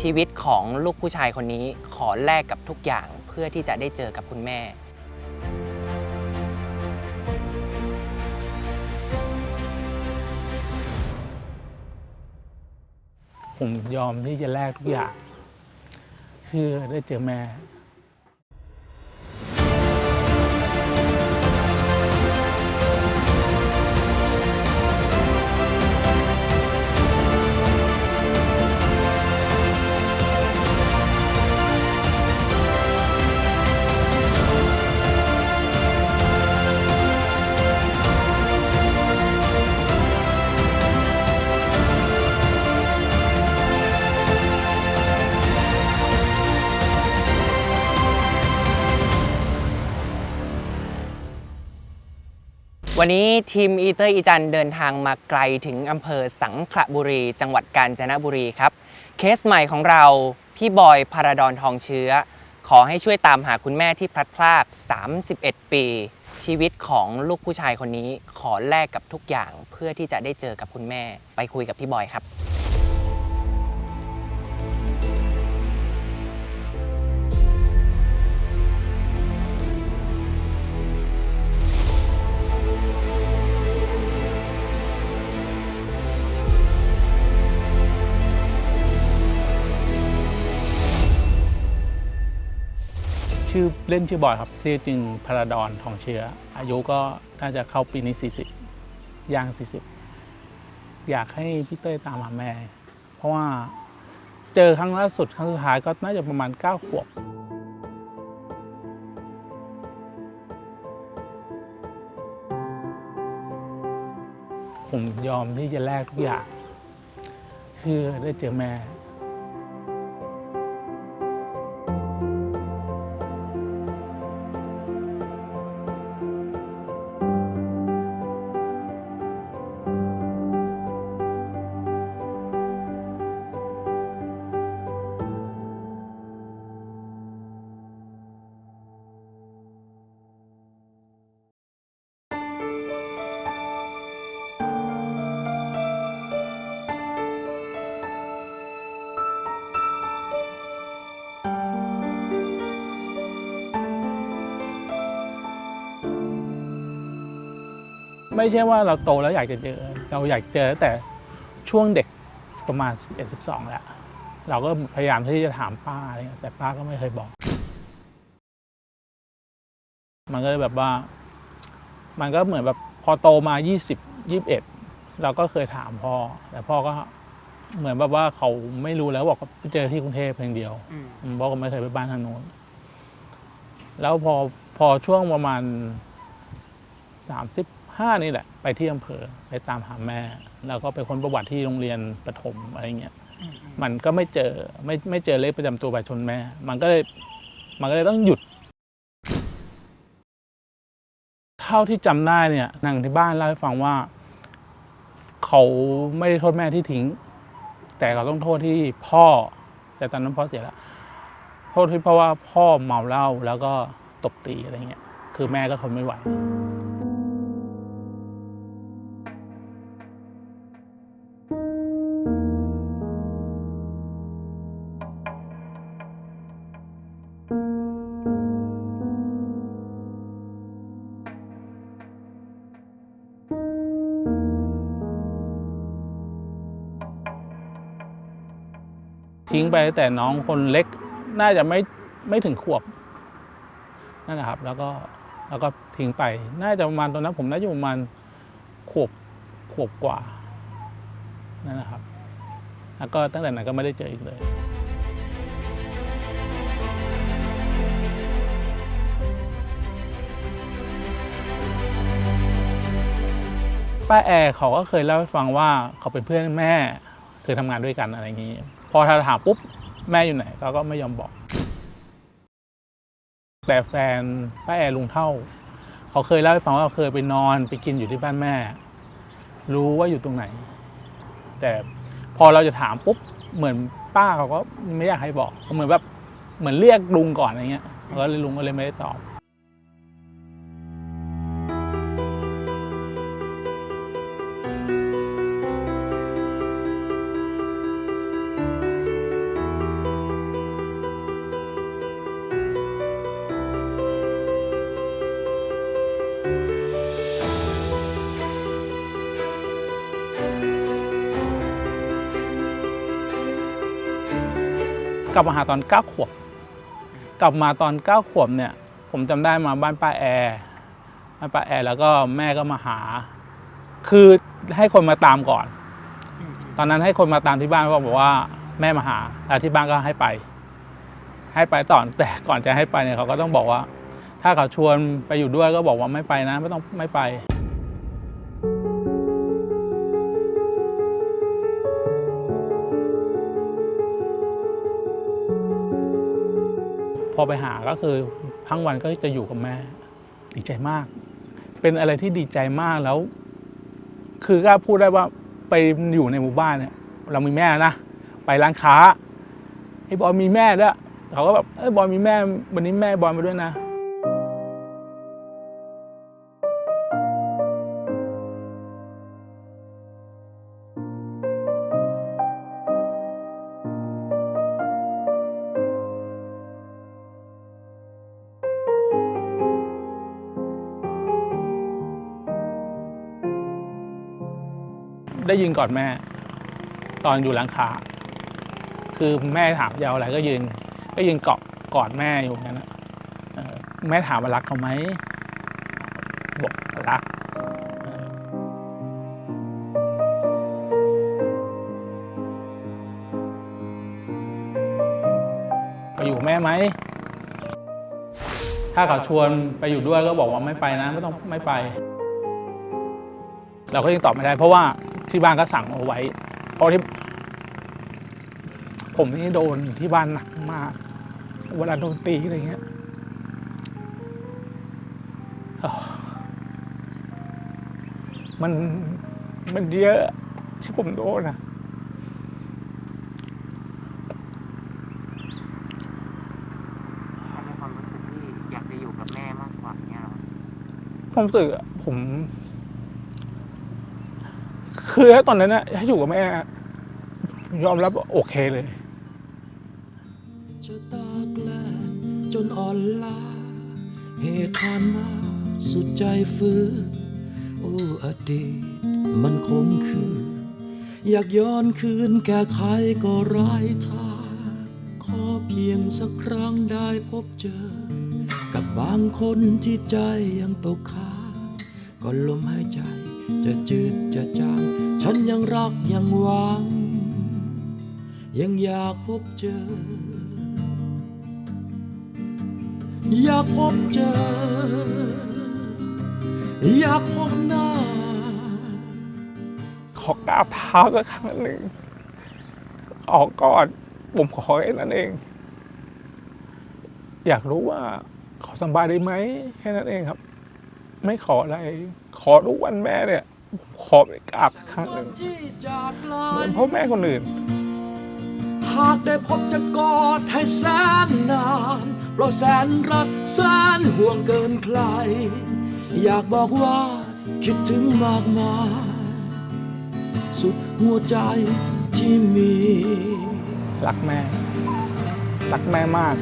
ชีวิตของลูกผู้ชายคนนี้ขอแลกกับทุกอย่างเพื่อที่จะได้เจอกับคุณแม่ ผมยอมที่จะแลกทุกอย่าง เพื่อได้เจอแม่ วันนี้ทีมอีเตอร์อีจันเดินทางมาไกลถึงอำเภอสังขละบุรี จังหวัดกาญจนบุรีครับ เคสใหม่ของเรา พี่บอยพาราดอนทองเชื้อ ขอให้ช่วยตามหาคุณแม่ที่พลัดพราก 31 ปี ชีวิตของลูกผู้ชายคนนี้ขอแลกกับทุกอย่างเพื่อที่จะได้เจอกับคุณแม่ ไปคุยกับพี่บอยครับ เล่นชื่อบอยครับชื่อจริงพราดอนทองเชื้อ อายุก็น่าจะเข้าปีนี้ 40 ย่าง 40 อยากให้พี่เต้ยตามหาแม่ เพราะว่าเจอครั้งล่าสุดครั้งสุดท้ายก็น่าจะประมาณ 9 ขวบผมยอมที่จะแลกทุกอย่าง เพื่อได้เจอแม่ ไม่ใช่ว่าเราโตแล้วอยากจะเจอ เราอยากเจอตั้งแต่ช่วงเด็กประมาณ 11 12แล้วเราก็พยายามที่จะถามป้าอะไรเงี้ยแต่ป้าก็ไม่เคยบอก มันก็เลยแบบว่า มันก็เหมือนแบบพอโตมา 20 21 เราก็เคยถามพ่อ แต่พ่อก็เหมือนแบบว่าเขาไม่รู้แล้วบอกว่าไปเจอที่กรุงเทพเพียงเดียวอืมพ่อก็ไม่เคยไปบ้านทางโน้น แล้วพอพอช่วงประมาณสามสิบ ห้านี่แหละ ไปที่อำเภอไปตามหาแม่ แล้วก็ไปค้นประวัติที่โรงเรียนประถมอะไรเงี้ยมันก็ไม่เจอไม่ไม่เจอเลขประจำตัวประชาชนแม่ มันก็เลยมันก็เลยต้องหยุด เท่าที่จำได้เนี่ยนางที่บ้านเล่าให้ฟังว่า เขาไม่ได้โทษแม่ที่ทิ้ง แต่เขาต้องโทษที่พ่อ แต่ตอนนั้นพ่อเสียแล้วโทษที่เพราะว่าพ่อเมาเหล้าแล้วก็ตบตีอะไรเงี้ยคือแม่ก็ทนไม่ไหว ทิ้งไปแต่น้องคนเล็กน่าจะไม่ไม่ถึงขวบนั่นนะครับ แล้วก็แล้วก็ทิ้งไป น่าจะประมาณตอนนั้นผมน่าจะประมาณขวบขวบกว่านั่นนะครับ แล้วก็ตั้งแต่นั้นก็ไม่ได้เจออีกเลย ป้าแอร์เขาก็เคยเล่าให้ฟังว่าเขาเป็นเพื่อนแม่เคยทำงานด้วยกันอะไรอย่างนี้ พอถ้าถามปุ๊บแม่อยู่ไหนเขาก็ไม่ยอมบอก แต่แฟนป้าแอลุงเท่า เขาเคยเล่าให้ฟังว่าเคยไปนอนไปกินอยู่ที่บ้านแม่ รู้ว่าอยู่ตรงไหน แต่พอเราจะถามปุ๊บเหมือนป้าเขาก็ไม่อยากให้บอกเหมือนแบบเหมือนเรียกลุงก่อนอะไรเงี้ยแล้วลุงก็เลยไม่ได้ตอบ ลับมาหาตอนเก้าขวบ กลับมาตอนเก้าขวบเนี่ย ผมจำได้มาบ้านป้าแอร์บ้านป้าแอร์แล้วก็แม่ก็มาหา คือให้คนมาตามก่อน ตอนนั้นให้คนมาตามที่บ้านก็บอกว่าแม่มาหาแล้วที่บ้านก็ให้ไป ให้ไปต่อนแต่ก่อนจะให้ไปเนี่ยเขาก็ต้องบอกว่า ถ้าเขาชวนไปอยู่ด้วยก็บอกว่าไม่ไปนะ ไม่ต้องไม่ไป อไปหาก็คือทั้งวันก็จะอยู่กับแม่ ดีใจมาก เป็นอะไรที่ดีใจมากแล้ว คือกล้าพูดได้ว่าไปอยู่ในหมู่บ้านเนี่ย เรามีแม่นะไปร้านค้าไอ้บอยมีแม่ด้วยเขาก็แบบไอ้บอยมีแม่วันนี้แม่บอยมาด้วยนะ ได้ยืนกอดแม่ ตอนอยู่หลังคาคือแม่ถามยาวอะไรก็ยืน ก็ยืนเกาะกอดแม่อยู่อย่างนั้นนะแม่ถามว่ารักเขาไหมบอกรักไปอยู่แม่ไหม ถ้าเขาชวนไปอยู่ด้วยก็บอกว่าไม่ไปนะ ไม่ต้องไม่ไป เราก็ยังตอบไม่ได้ เพราะว่า ที่บ้านก็สั่งเอาไว้ เพราะที่ผมนี่โดนที่บ้านหนักมาก เวลาโดนตีอะไรเงี้ยอ้าวมันมันเยอะที่ผมโดนนะในความรู้สึกที่อยากจะอยู่กับแม่มากกว่าเนี่ยความรู้สึกอะผม คือถ้าตอนนั้นนะถ้าอยู่กับแม่ ยอมรับโอเคเลยชะตาแกลจนอ่อนล้าเหตุผ่านมาสุดใจฟื้นโอ้อดีตมันคงคืออยากย้อนคืนแก้ไขก็ร้ายทาขอเพียงสักครั้งได้พบเจอ กับบางคนที่ใจยังตกค้าก็ลมหายใจ จะจืดจะจาง ฉันยังรักยังหวัง ยังอยากพบเจอ อยากพบเจอ อยากพบหน้า ขอกราบเท้าสักครั้งหนึ่ง ออกก่อนผมขอแค่นั้นเอง อยากรู้ว่าขอสบายได้ไหมแค่นั้นเองครับ ไม่ขออะไร ขอทุกวันแม่เนี่ยผมขอไปกราบสักครั้งหนึ่งที่จากลาเหมือนพ่อแม่คนอื่น หากได้พบจะกอดให้แสนนานเพราะแสนรักแสนห่วงเกินใคร อยากบอกว่าคิดถึงมากมายสุดหัวใจที่มี รักแม่ รักแม่มาก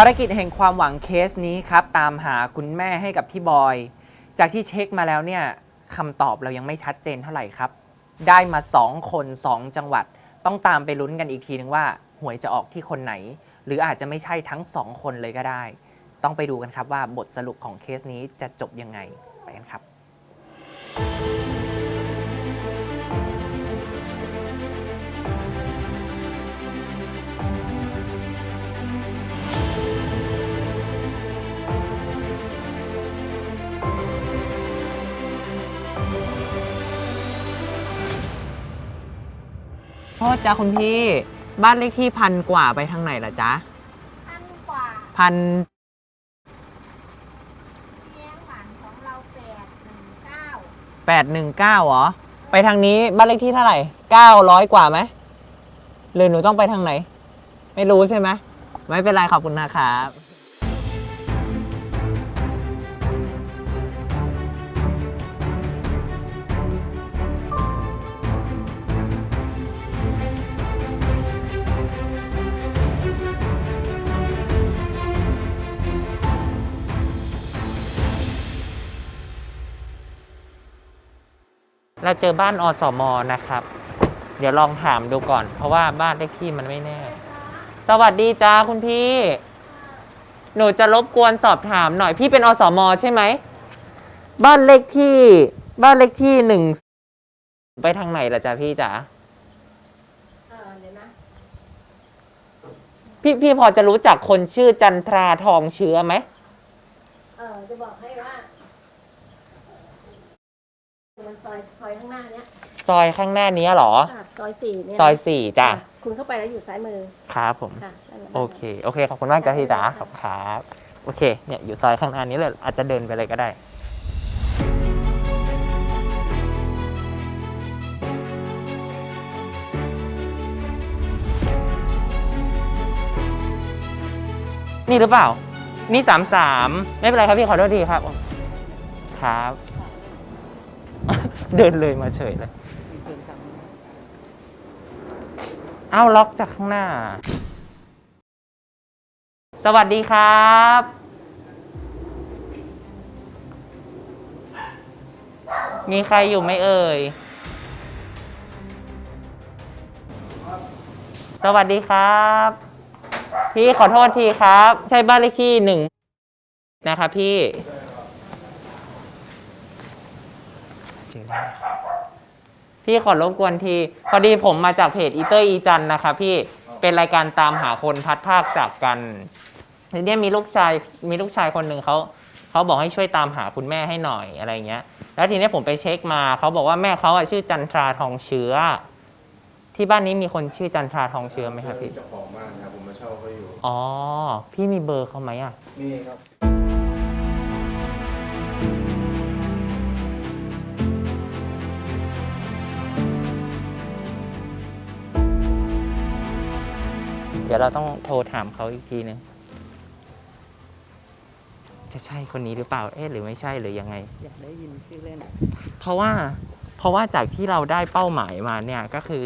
ภารกิจแห่งความหวังเคสนี้ครับ ตามหาคุณแม่ให้กับพี่บอย จากที่เช็คมาแล้วเนี่ยคำตอบเรายังไม่ชัดเจนเท่าไหร่ครับ ได้มา 2 คน 2 จังหวัด ต้องตามไปลุ้นกันอีกทีนึงว่า หวยจะออกที่คนไหน หรืออาจจะไม่ใช่ทั้ง 2 คนเลยก็ได้ ต้องไปดูกันครับว่าบทสรุปของเคสนี้จะจบยังไงไปกันครับ พ่อจ้าคุณพี่ บ้านเลขที่พันกว่าไปทางไหนล่ะจ๊ะพันกว่าพันเลี้ยงหวานของเราแปดหนึ่งเก้าแปดหนึ่งเก้าเหรอ ไปทางนี้บ้านเลขที่เท่าไหร่เก้าร้อยกว่าไหมหรือหนูต้องไปทางไหน ไม่รู้ใช่ไหมไม่เป็นไรขอบคุณนะครับ เราเจอบ้านอสมนะครับ เดี๋ยวลองถามดูก่อน เพราะว่าบ้านเลขที่มันไม่แน่ สวัสดีจ้าคุณพี่ หนูจะรบกวนสอบถามหน่อย พี่เป็นอสมใช่ไหม บ้านเลขที่ บ้านเลขที่หนึ่งไปทางไหนล่ะจ๊ะพี่จ๋าเออเดี๋ยวนะพี่พี่พอจะรู้จักคนชื่อจันทราทองเชื้อไหม เออจะบอกให้ว่า มันซอยซอยข้างหน้าเนี้ยซอยข้างหน้านี้เหรออะซอยสี่เนี่ยซอยสี่จ้ะอ่คุณเข้าไปแล้วอยู่ซ้ายมือครับผม ค่ะนั่นแหละโอเค โอเค ขอบคุณมากจ้ะพี่จ๋าขอบคุณครับ โอเค เนี่ยอยู่ซอยข้างหน้านี้เลย อาจจะเดินไปเลยก็ได้ นี่หรือเปล่า นี่สามสาม ไม่เป็นไรครับพี่ขอโทษทีครับ ครับ เดินเลยมาเฉยเลยเอ้าล็อกจากข้างหน้า สวัสดีครับ มีใครอยู่ไหมเอ่ย สวัสดีครับ พี่ขอโทษทีครับ ใช่บ้านเลขที่หนึ่งนะครับพี่เจอแล้วนะครับพี่ขอรบกวนที พอดีผมมาจากเพจอีเตอร์อีจันนะครับพี่เป็นรายการตามหาคนพัดภาคจากกันทีเนี้ยมีลูกชายมีลูกชายคนหนึ่งเขาเขาบอกให้ช่วยตามหาคุณแม่ให้หน่อยอะไรเงี้ย แล้วทีเนี้ยผมไปเช็คมาเขาบอกว่าแม่เขาอะชื่อจันทราทองเชื้อ ที่บ้านนี้มีคนชื่อจันทราทองเชื้อไหมครับพี่เจ้าของบ้านครับผมมาเช่าเขาอยู่อ๋อพี่มีเบอร์เขาไหมอะนี่ครับ เดี๋ยวเราต้องโทรถามเขาอีกทีนึง จะใช่คนนี้หรือเปล่า เอ๊ะหรือไม่ใช่หรือยังไง อยากได้ยินชื่อเล่น เพราะว่าเพราะว่าจากที่เราได้เป้าหมายมาเนี่ยก็คือ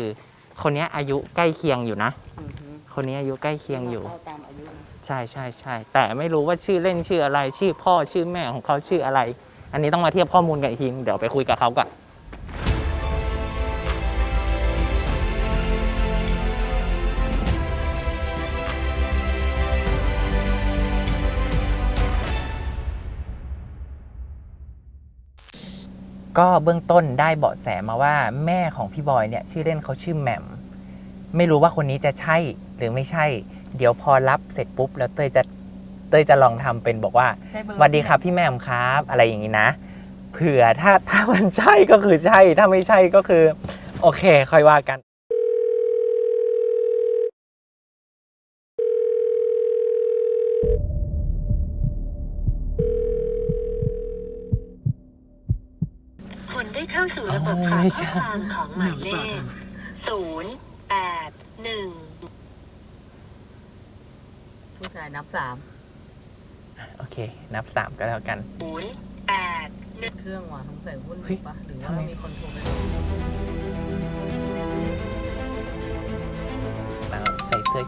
คนเนี้ยอายุใกล้เคียงอยู่นะ อือฮึคนนี้อายุใกล้เคียงอยู่เข้าตามอายุนะใช่ใช่ใช่แต่ไม่รู้ว่าชื่อเล่นชื่ออะไร ชื่อพ่อชื่อแม่ของเขาชื่ออะไร อันนี้ต้องมาเทียบข้อมูลกันอีกทีนึงเดี๋ยวไปคุยกับเขาก่อน ก็เบื้องต้นได้เบาะแสมาว่าแม่ของพี่บอยเนี่ยชื่อเล่นเขาชื่อแหม่ม ไม่รู้ว่าคนนี้จะใช่หรือไม่ใช่ เดี๋ยวพอรับเสร็จปุ๊บ แล้วเต้ยจะเต้ยจะลองทำเป็นบอกว่าใช่เบอร์ สวัสดีครับพี่แหม่มครับ อะไรอย่างนี้นะ เผื่อถ้าถ้ามันใช่ก็คือใช่ถ้าไม่ใช่ก็คือ โอเค ค่อยว่ากัน คุณได้เข้าสู่ระบบโอ้ฝากไม่ข้ใช่อความของหมายเลขศูนย์แปดหนึ่งผู้ชายนับสามโอเค นับสามก็แล้วกัน ศูนย์แปดเครื่องว่ะสงสัยวุ่นเฮ้ยปะหรือทำว่าไมมีคนโทรไปแล้วใส่เสื้อ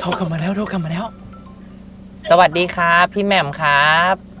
โทรกลับมาแล้วโทรกลับมาแล้ว สวัสดีครับ พี่แหม่มครับ